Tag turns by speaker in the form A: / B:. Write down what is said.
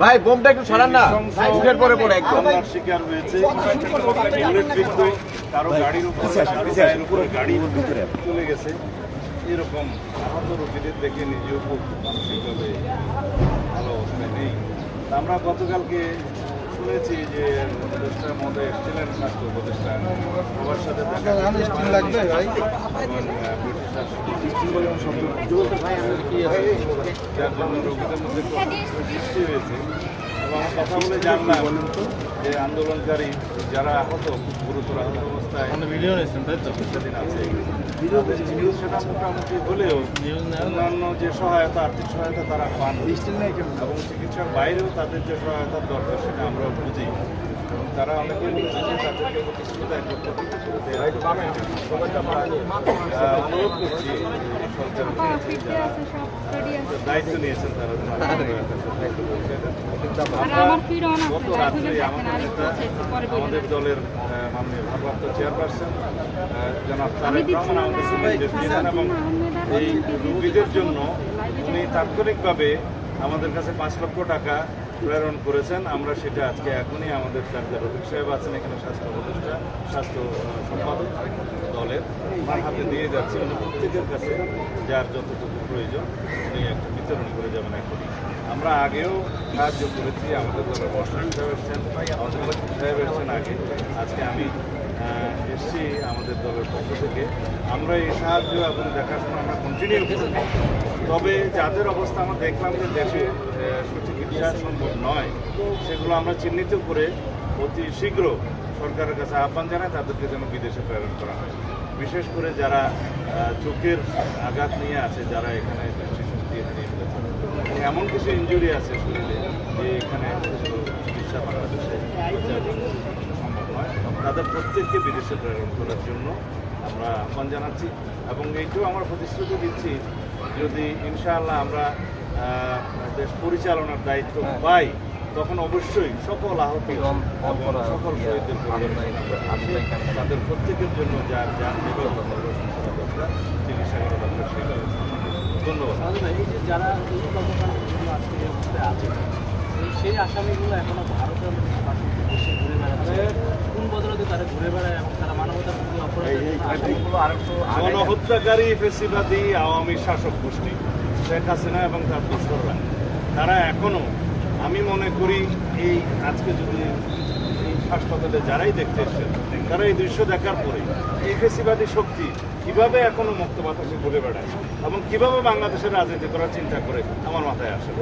A: ভাই বোমটা একটু ছাড়ান না। মুখের পরে পরে একদম।
B: শিকার হয়েছে। কারও গাড়ির উপরে গাড়ি চলে গেছে। এরকম আহত রোগীদের দেখে নিজেও খুব মানসিকভাবে ভালো অবস্থায় নেই। আমরা গতকালকে শুনেছি যে উপদেষ্টা মধ্যে এসেছিলেন স্বাস্থ্য উপদেষ্টা। সবার সাথে দেখা লাগবে ভাই? যার জন্য রোগীদের মধ্যে খুব সৃষ্টি হয়েছে। আমরা কথা বলে জানলাম যে আন্দোলনকারী যারা আহত খুব গুরুতর আহত অবস্থায় ভিডিও নিয়েছেন তাই তো? সেদিন আছে। তাদের চিকিৎসাটা মোটামুটি হলেও অন্যান্য যে সহায়তা আর্থিক সহায়তা তারা পান। এবং চিকিৎসার বাইরেও তাদের যে সহায়তার দরকার সেটা আমরা বুঝি। এবং তারা অনেকে বলছে তাদেরকে অনুরোধ করছি দায়িত্ব নিয়েছেন তারা। গত রাত্রে আমাদের দলের আহ, মাননীয় ভারপ্রাপ্ত চেয়ারপারসন আহ, জনাব তারেক রহমান আমাদের নির্দেশ দিয়েছেন এবং এই রোগীদের জন্য উনি তাৎক্ষণিকভাবে আমাদের কাছে পাঁচ লক্ষ টাকা প্রেরণ করেছেন। আমরা সেটা আজকে এখনই আমাদের ডাক্তার রফিক সাহেব আছেন এখানে স্বাস্থ্য উপদেষ্টা স্বাস্থ্য সম্পাদক দলের তার হাতে দিয়ে যাচ্ছে। উনি প্রত্যেকের কাছে যার যতটুকু প্রয়োজন উনি একটা বিতরণ করে যাবেন এখনই। আমরা আগেও সাহায্য করেছি, আমাদের দলের বর্ষণ সাহেব এসছেন, আমাদের সাহেব এসছেন আগে। আজকে আমি এসছি আমাদের দলের পক্ষ থেকে। আমরা এই সাহায্য এবং দেখাশোনা আমরা কন্টিনিউ করব। তবে যাদের অবস্থা আমরা দেখলাম যে দেশে সুচিকিৎসা সম্ভব নয়, সেগুলো আমরা চিহ্নিত করে অতি শীঘ্র সরকারের কাছে আহ্বান জানাই, তাদেরকে যেন বিদেশে প্রেরণ করা হয়। বিশেষ করে যারা চোখের আঘাত নিয়ে আছে, যারা এখানে দৃষ্টিশক্তি এমন কিছু ইঞ্জুরি আছে শরীরে যে এখানে কিছু চিকিৎসা বাংলাদেশে সম্ভব নয়। তাদের প্রত্যেককে বিদেশে প্রেরণ করার জন্য আমরা আহ্বান জানাচ্ছি। এবং এইটাও আমরা প্রতিশ্রুতি দিচ্ছি যদি ইনশাআল্লাহ আমরা দেশ পরিচালনার দায়িত্ব পাই তখন অবশ্যই সকল আহত সকল শহীদদের পাশে তাদের প্রত্যেকের জন্য যার যার যেভাবে ধন্যবাদ।
C: এই যে যারা এই কর্মকাণ্ডের আজকে আছে সেই আসামিগুলো এখনও ভারতের দেশে ঘুরে বেড়াচ্ছে। কোন বদলতে তারা ঘুরে বেড়ায় এবং তারা আরেকটু
B: গণহত্যাকারী ফেসিবাদী আওয়ামী শাসক গোষ্ঠী শেখ হাসিনা এবং তার দোসররা তারা এখনও আমি মনে করি এই আজকে যদি হাসপাতালে যারাই দেখতে এসছেন, তারা এই দৃশ্য দেখার পরে এই ফেসিবাদী শক্তি কীভাবে এখনও মুক্ত বাতাসে ঘুরে বেড়ায় এবং কীভাবে বাংলাদেশের রাজনীতি করার চিন্তা করে আমার মাথায় আসে?